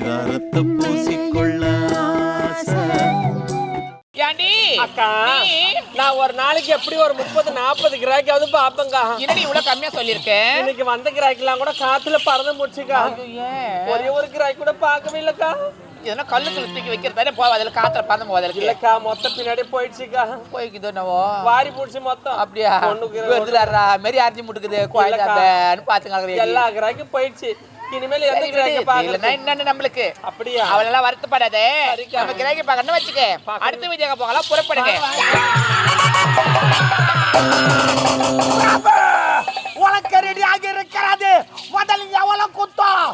பரிதாரத்தை பூசிக்கொள்ள அக்கா நான் ஒரு நாளைக்கு எப்படி ஒரு முப்பது நாற்பது கிராக்கியாவது பாப்பேங்க. என்னடி இவ்வளவு கம்மியா சொல்லியிருக்கேன் இன்னைக்கு வந்த கிராக்கெல்லாம் கூட காத்துல பறந்து முடிச்சுக்கா ஒரே ஒரு கிராக்கி கூட பார்க்கவே இல்லக்கா. இதெல்லாம் கல்லுக்குள்ள தூக்கி வைக்கிறதானே போவா அதுல காத்துல பறந்து போவதற்கு இல்லக்கா மொத்த பின்னாடி போயிடுச்சுக்கா. போய்க்குதோ என்னவோ. வாரி புடிச்சு மொத்தம். அப்படியா? ஒண்ணுக்கு வெறுதுலாடுறா மாரி அரைஞ்சு முட்டுக்குது. குழந்தைன்னு பாத்துங்க எல்லா கிராக்கும் போயிடுச்சு. இனிமேல் எந்த கிராக்கி இல்லைன்னா பாக்க என்னன்னு நம்மளுக்கு. அப்படியா? அவளெல்லாம் வருத்தப்படாதே. நம்ம கிராக்கி பார்க்கணும்னு வச்சுக்க. அடுத்த வீடியோ போகலாம். புறப்படுங்க. உனக்கு ரெடி ஆகி இருக்கிறது. முதல் எவ்வளவு குத்தம்?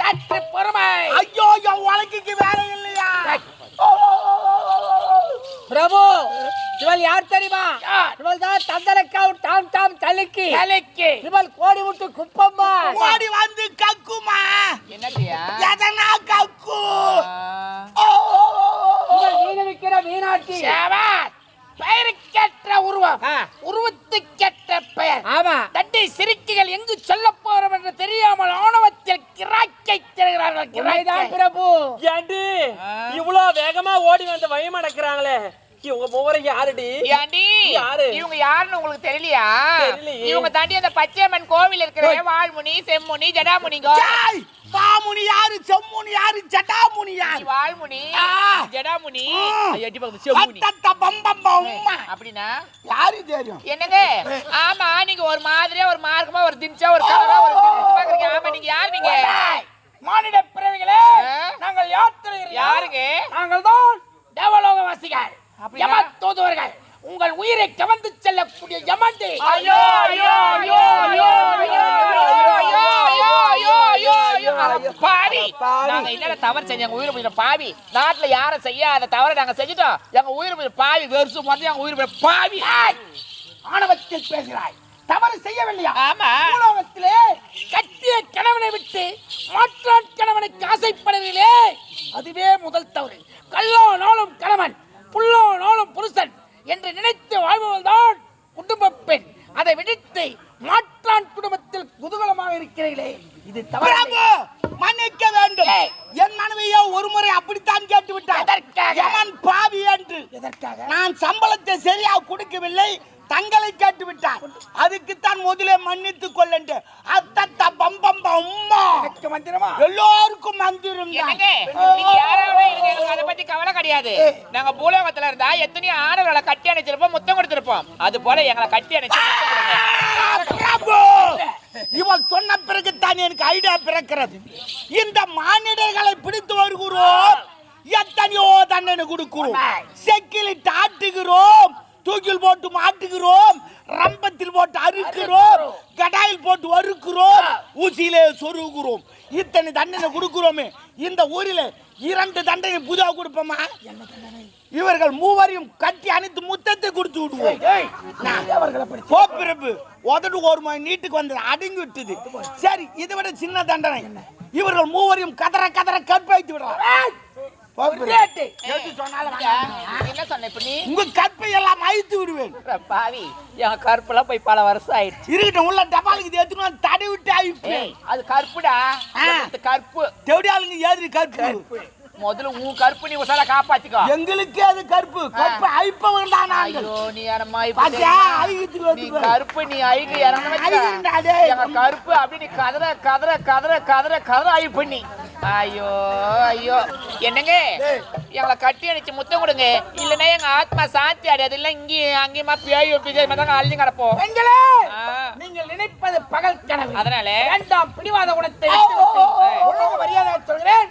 சற்று பொறுமை. ஐயோ உலகிக்கு வேலை இல்லையா பிரபு இவள் யார் தெரியுமா? இவள் தான் தந்தரக்காவும் டாம் டாம் தலிக்கு. தலைக்கு. இவள் கோடி விட்டு குப்பம்மா. ஓடி வந்து கக்குமா? என்னடியா எதனா கக்கு? ஓ, இவள் மீன் விற்கிற மீனாட்சி. சேவான் பெயருக்கேற்ற உருவம். உருவத்துக்கேற்ற பெயர். ஆமா. தட்டை சிரிக்குகள் எங்கு சொல்ல போறோம் என்று தெரியாமல் ஆணவத்தில் கிராக்கை தருகிறார்கள். பிரபு. ஏண்டி? இவ்வளோ வேகமா ஓடி வந்து வழி மடக்குறாங்களே. இவங்க மூவரை யாருடி? ஏண்டி? யாரு? இவங்க யாருன்னு உங்களுக்கு தெரியலையா. இவங்க தாண்டி அந்த பச்சையம்மன் கோவில் இருக்கிற வாழ்முனி செம்முனி ஜடாமுனிங்க பாமுனி யாரு? செம்முனி யாரு? ஜட்டாமுனி யாரு? வாழ்முனி. ஜடாமுனி. எட்டி பக்கத்து செம்முனி. அப்படின்னா? யாரு தெரியும்? என்னங்க? ஆமா நீங்க ஒரு மாதிரியா ஒரு மார்க்கமா ஒரு திம்சா ஒரு கலரா ஒரு ஆமா நீங்க யாரு நீங்க? மானிட பிறவிகளே? நாங்கள் யாத்திரை யாருங்க? நாங்கள் தான் தேவலோகவாசிகள். அப்படியா? யம தூதுவர்கள் உங்கள் உயிரை கவர்ந்து செல்லக்கூடிய யமந்தி ஐயோ ஐயோ ஐயோ ஐயோ ஐயோ ஐயோ ஐயோ ஐயோ ஐயோ பாவி நாங்க என்னடா தவறு செஞ்சோம் எங்க உயிர் போயிடும் பாவி நாட்டுல யாரும் செய்யாத தவறை நாங்க செஞ்சுட்டோம் எங்க உயிர் போயிடும் பாவி வெறுசு மொத்தம் எங்க உயிர் போயிடும் பாவி ஆணவத்தில் பேசுகிறாய் தவறு செய்யவில்லையா ஆமா பூலோகத்திலே கட்டிய கணவனை விட்டு மாற்றான் கணவனுக்கு ஆசைப்படுவதிலே அதுவே முதல் தவறு கல்லானாலும் கணவன் புல்லானாலும் புருஷன் என்று நினைத்து வாழ்பவள்தான் குடும்ப பெண் அதை விடுத்து மாற்றான் குடும்பத்தில் குதூகலமாக இருக்கிறீர்களே. இது தவறு. பிரபு மன்னிக்க வேண்டும். என் மனைவியோ ஒரு முறை அப்படித்தான் கேட்டு விட்டார் எதற்காக? பாவி என்று. எதற்காக? நான் சம்பளத்தை சரியா கொடுக்கவில்லை. தங்களை கேட்டு விட்டார் அதுக்குத்தான் முதலே மன்னித்துக் கொள்ளண்டு அத்தத்த பம்பம்ப உம்மா எனக்கு மந்திரமா எல்லோருக்கும் எனக்கு அதை பத்தி கவலை கிடையாது. நாங்க பூலோகத்துல இருந்தா எத்தனையோ ஆடவர்களை கட்டி அணைச்சிருப்போம் முத்தம் கொடுத்திருப்போம். அது போல எங்களை கட்டி அணைச்சு இவன் சொன்ன பிறகுதான் எனக்கு ஐடியா பிறக்கிறது. இந்த மானிடர்களை பிடித்து வருகிறோம். எத்தனையோ தண்டனை கொடுக்கிறோம். செக்கிலிட்டு ஆட்டுகிறோம். தூக்கில் போட்டு மாட்டுகிறோம். ரம்பத்தில் போட்டு அறுக்கிறோம். கடாயில் போட்டு வறுக்கிறோம் ஊசியிலே சொருகிறோம் இத்தனை தண்டனை கொடுக்கிறோமே. இந்த ஊரில் இரண்டு தண்டனை புதா கொடுப்போமா? இவர்கள் மூவரையும் கட்டி அணைத்து முத்தத்தை கொடுத்து விடுவோம். கோப்பிரப்பு உதடு ஒரு மணி நீட்டுக்கு வந்தது அடங்கி விட்டது. சரி இதை விட சின்ன தண்டனை. இவர்கள் மூவரையும் கதற கதற கற்பழித்து விடுறார். உங்க கற்பை எல்லாம் அழித்து விடுவேன். பாவி என் கற்பெல்லாம் போய் பல வருஷம் ஆயிடுச்சு. இருக்கட்டும் உள்ள டபாலுக்கு ஏத்துக்கணும் தடை விட்டு ஆயிடுச்சு அது கற்புடா கற்பு தேவடியாளுங்க ஏது கற்பு முதல்ல உன் கருப்பு நீ உசால காப்பாத்திக்கோ. எங்களுக்கே அது கற்பு கற்பு அழிப்பவன் தான் நாங்கள். ஐயோ நீ அழிக்கிறதுக்கு நீ கருப்பு நீ அழுகு இறங்க அழிக்கிறேன்டா, டேய். எங்க கருப்பு அப்படி நீ கதற கதற கதற கதற கதற அழு பண்ணி. ஐயோ ஐயோ. என்னங்க? எங்களை கட்டி அடிச்சு முத்தம் கொடுங்க. இல்லைன்னா எங்க ஆத்மா சாந்தி அடையாது. இல்ல இங்கேயும் அங்கேயுமா பேய் ஒப்பிச்சு தாங்க அழிஞ்சு கிடப்போம். நீங்கள் நினைப்பது பகல் கனவு. அதனால? வேண்டாம் பிடிவாத குணத்தை மரியாதை சொல்கிறேன்.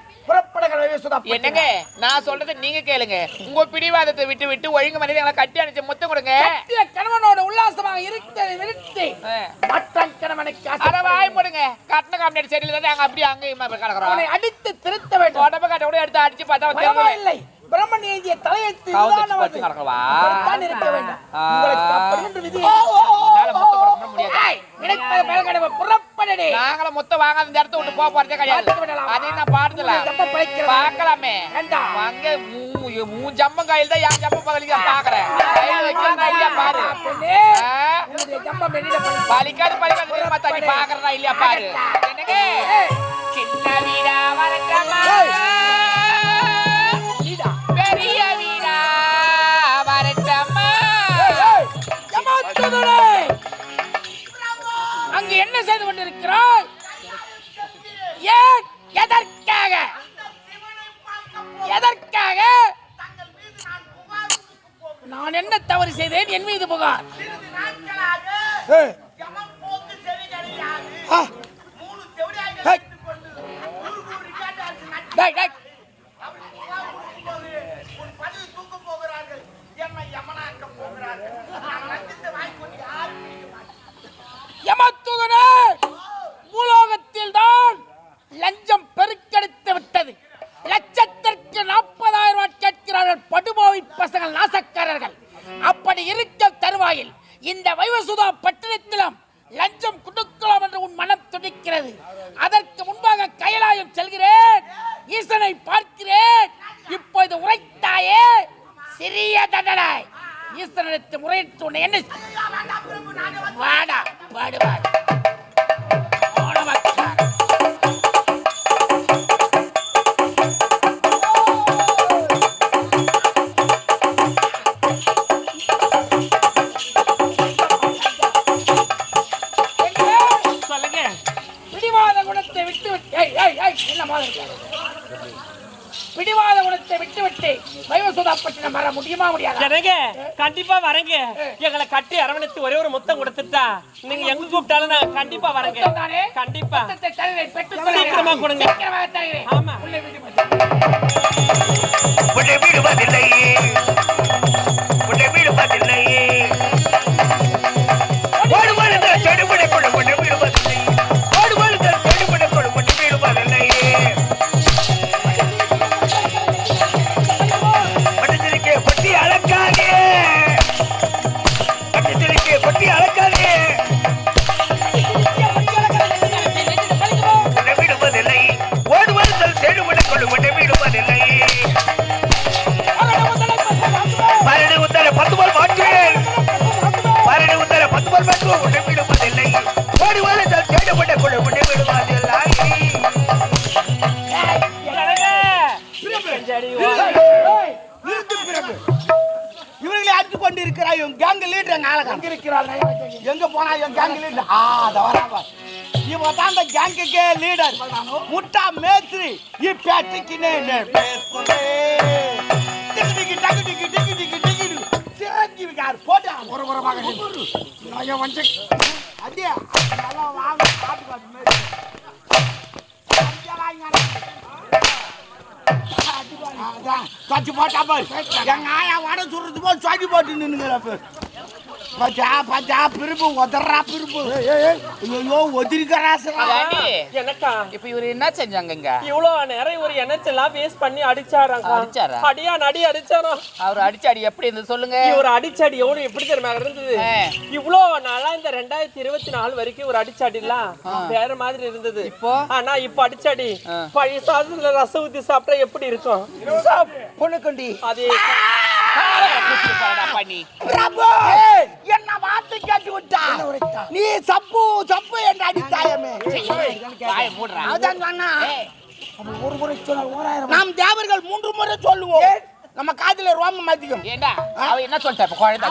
என்னங்க? நான் சொல்றதை நீங்க கேளுங்க. உங்க பிடிவாதத்தை விட்டு விட்டு ஒழுங்கு மனித எங்களை கட்டி அடிச்சு முத்தம் கொடுங்க. கணவனோடு உல்லாசமாக இருக்கிறதை நிறுத்தி. மற்ற கணவனுக்கு ஆசைப்படு. வாய் போடுங்க கட்டின காமினேட் சரியில்லை தான் நாங்க அப்படியே அங்கேயும் கிடக்குறோம். அடித்து திருத்த வேண்டும். உடம்பு கட்ட கூட எடுத்து அடிச்சு பார்த்தா இல்லை பிரம்மன் எழுதிய தலையெழுத்து இருக்க வேண்டும். முடியாது. சரி. நாங்களும் முத்த வாங்க அந்த இடத்த விட்டு போக போறதே கிடையாது. அது என்ன பாடுதல? பார்க்கலாமே. அங்க மூணு ஜம்மம் கையில் தான் என் ஜம்மம் பதிலுக்கு பாக்குறேன் பாரு. பலிக்காது பலிக்காது. பார்த்தா நீ பாக்குறதா இல்லையா பாரு. எனக்கு சின்ன வீடா வளர்க்கமா? என்ன செய்து கொண்டிருக்கிறாய் ஏன்? எதற்காக? எதற்காக? நான் என்ன தவறு செய்தேன்? என் மீது புகார். டேய் டேய் முடியுமா முடியாது? எனக்கு கண்டிப்பா வரேங்க. எங்களை கட்டி அரவணைத்து ஒரே ஒரு முத்தம் கொடுத்துட்டா நீங்க எங்க கூப்பிட்டாலும் நான் கண்டிப்பா வரேங்க. கண்டிப்பா. சீக்கிரமா கொடுங்க. ஆமா. விடுவதில்லை அடித்து கொண்டு இருக்கிறாய் இவன் கேங் லீடர் எங்க ஆளகம் எங்க போனா என் கேங் லீடர் ஆ அத வரா இவன் தான் அந்த கேங்குக்கே லீடர் முட்டா மேத்ரி இப்பேட்டைக்கு நேனே பேசுவே டிக்கு டிக்கு டக்கு டிக்கு டிக்கு டிக்கு டிக்கு சேஞ்சி விகார் போட்டா வந்து அடியா நல்லா வாங்க பாட்டு பாட்டு மேரி தச்சு போட்டா பாரு எங்க ஆயா வடை சுடுறது போல் சொல்லி போட்டு நின்னுங்கிறப்ப பச்சா பச்சா பிரிப்பு உதறா பிரிப்பு ஐயோ ஒதிரிக்கராசரா ஏண்டி? எனக்கா? இப்ப இவரு என்ன செஞ்சாங்க இங்க இவ்வளவு நேரம் ஒரு எனர்ஜெல்லாம் வேஸ்ட் பண்ணி அடிச்சாராங்க அடிச்சாரா? அடியா நடி அடிச்சாரோ அவர் அடிச்ச அடி எப்படி இருந்தது சொல்லுங்க. இவர் அடிச்சாடி எவ்வளவு எப்படி தெரியுமா இருந்தது. இவ்வளவு நாளா இந்த ரெண்டாயிரத்தி இருபத்தி நாலு வரைக்கும் ஒரு அடிச்சாடிலாம் வேற மாதிரி இருந்தது. இப்போ? ஆனா இப்ப அடிச்சாடி. பழைய சாதத்துல ரசம் ஊத்தி சாப்பிட்டா எப்படி இருக்கும்? பொண்ணுக்கண்டி அது என்ன வார்த்தை கேட்டு விட்டா நீ சப்பு சப்பு என்று அடித்தாயமே. அதான் சொன்னா ஏய், ஒரு முறை சொன்னால் ஓராயிரம் நாம் தேவர்கள் மூன்று முறை சொல்லுவோம். நம்ம காதுல ரோமம் அதிகம் ஏண்டா? அவ என்ன சொல்லிட்டா? இப்ப குழந்தை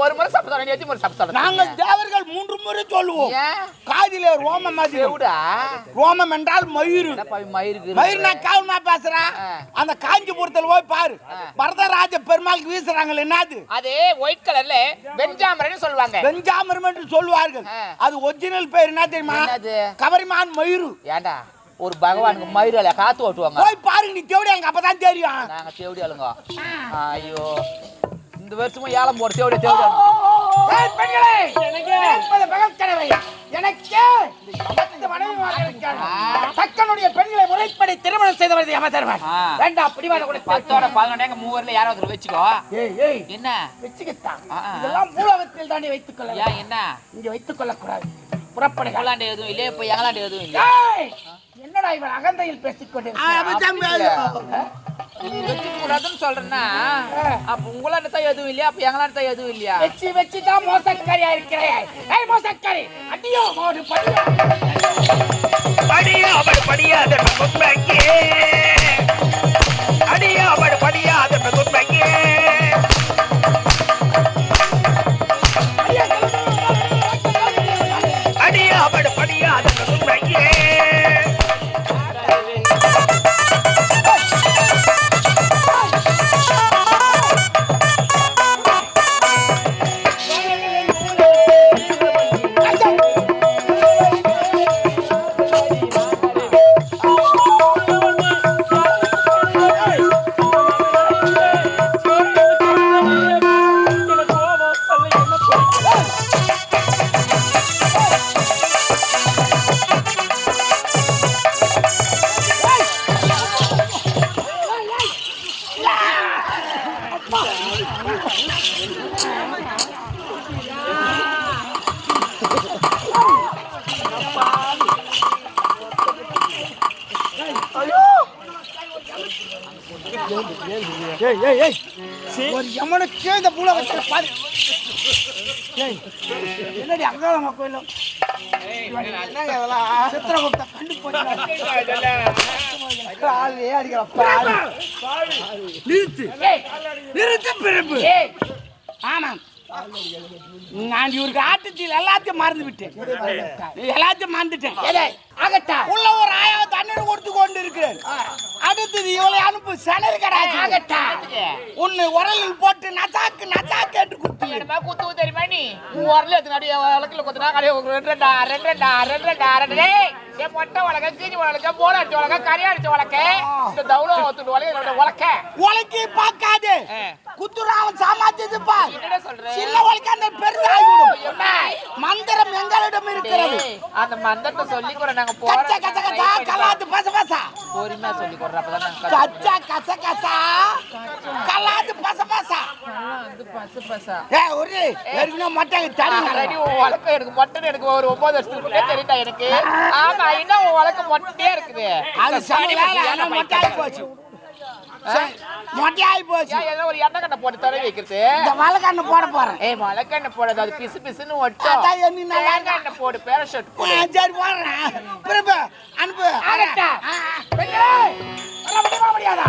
ஒரு முறை சாப்பிட சொன்னா எத்தனை முறை சாப்பிட சொல்றா? நாங்கள் தேவர்கள் மூன்று முறை சொல்லுவோம்? காதிலே ரோமம் அதிகம் செவுடா? ரோமம் என்றால் இவன் மயிருக்கு மயிர் நான் காவலமா பேசுறேன். அந்த காஞ்சிபுரத்துல போய் பாரு. ஆ. வரதராஜ பெருமாளுக்கு வீசுறாங்களே என்னது? அது ஒயிட் கலர்ல வெஞ்சாமரன்னு சொல்லுவாங்க. வெஞ்சாமரம் என்று சொல்லுவார்கள். அது ஒரிஜினல் பேர் என்ன தெரியுமா? கவரிமான் மயிறு. ஏண்டா? ஒரு பகவானுக்கு மயிரில காத்து ஓட்டுவாங்க. போய் பாருங்க நீ தேவடி அங்க அப்பதான் தெரியும். நாங்க தேவடி ஆளுங்க. ஐயோ. இந்த வருஷமும் ஏலம் போட தேவடி தேவடி பெண்களே கேட்பது பகல் கனவை. எனக்கு. தக்கனுடைய பெண்களை முறைப்படி திருமணம் செய்தவர் யமதர்மன். ஆ. வேண்டாம் பிடிவாத கூட பத்தோட பதினொன்று மூவர்ல யாராவது ஒருத்தர் வச்சுக்கோ. ஏய் ஏய். என்ன? வச்சுக்கிட்டான். இதெல்லாம் மூலகத்தில் தாண்டி வைத்துக் கொள்ள ஏன் என்ன? இங்க வைத்துக் கொள்ளக்கூடாது. புறப்படுக எங்களாண்டு எதுவும் இல்லையா இப்ப எங்களாண்டு எதுவும் இல்ல ஏய், என்னடா இவன் அகந்தையில் பேசிக் வச்சுக்க கூடாதுன்னு சொல்றேன்னா அப்ப உங்களாண்ட தான் எதுவும் இல்லையா? அப்ப எங்களாண்ட தான் எதுவும் இல்லையா? வச்சு வச்சு தான் மோசக்காரியா இருக்கிறேன் ஏய் மோசக்காரி அடியோ மோடு படியோ. படியா அவள் படியாத ஏய் ஏய் ஏய். ஒரு எமனுக்கே இந்த பூல வச்சு பாரு. ஏய் என்னடி அங்காளம்மா கோயிலும் சித்திரகுப்த கண்டு போச்சு ஆளே அடிக்கிற பாரு நிறுத்து. நிறுத்து பிறப்பு. ஏய். ஆமாம். நான் இவருக்கு ஆட்டத்தில் எல்லாத்தையும் மறந்து விட்டேன். எல்லாத்தையும் மறந்துட்டேன். ஆகட்டா உள்ள ஒரு ஆயா தண்ணீர் கொடுத்து கொண்டு இருக்கிறேன் அடுத்தது இவளை அனுப்பு சணல் கடாச்சு ஆகட்டா உன்னை உரலில் போட்டு நசாக்கு நசாக்கு என்று குத்து குத்து தெரியுமா நீ? உன் உரல எடுத்து நடி வழக்கில் குத்துனா கடையை ரெண்டு ரெண்டா ரெண்டு ரெண்டா ரெண்டு ரெண்டா ரெண்டு என் மொட்டை உலக கீஞ்சி உலக போல அடிச்ச உலக கரையா அடிச்ச உலக இந்த தவுள ஒத்துட்டு உலக என்னோட உலக்க உலக்கி பார்க்காது. குத்துராவன் சாமாத்தியது பார் என்னடா சொல்ற சின்ன உலக்க அந்த பெருசாகிவிடும்? மந்திரம் எங்களிடம் இருக்கிறது. அந்த மந்திரத்தை சொல்லி கூட நாங்க கச்ச கச்ச கச்சா போறோம் கலாத்து பச பசா. பொறுமையா சொல்லி கொடுற அப்பதான் கச்சா கச்ச கச்சா கலாத்து பச பசா பசு பசா. ஏ ஒரு ஏற்கனவே மட்டாங்க தடி. எனக்கு மொட்டை எனக்கு ஒரு ஒன்பது வருஷத்துக்கு தெரியுதா எனக்கு? ஆமா இன்னும் உன் வழக்கம் மொட்டையே இருக்குது. அது சரி வேலை மொட்டாகி போச்சு. மொட்டையாயி போச்சு ஏதோ ஒரு எண்ணெய் கண்ணை போட்டு தடவி வைக்கிறது. இந்த வழக்கண்ணை போட போறேன். ஏய் வழக்கண்ணை போடாது அது பிசு பிசுன்னு ஒட்டும். அதான் நீ நல்லா கண்ணை போடு பேரஷூட் போடு. சரி போடுறேன். பிரபு அனுப்பு. ஆகட்டா பெண்ணே வர முடியாதா?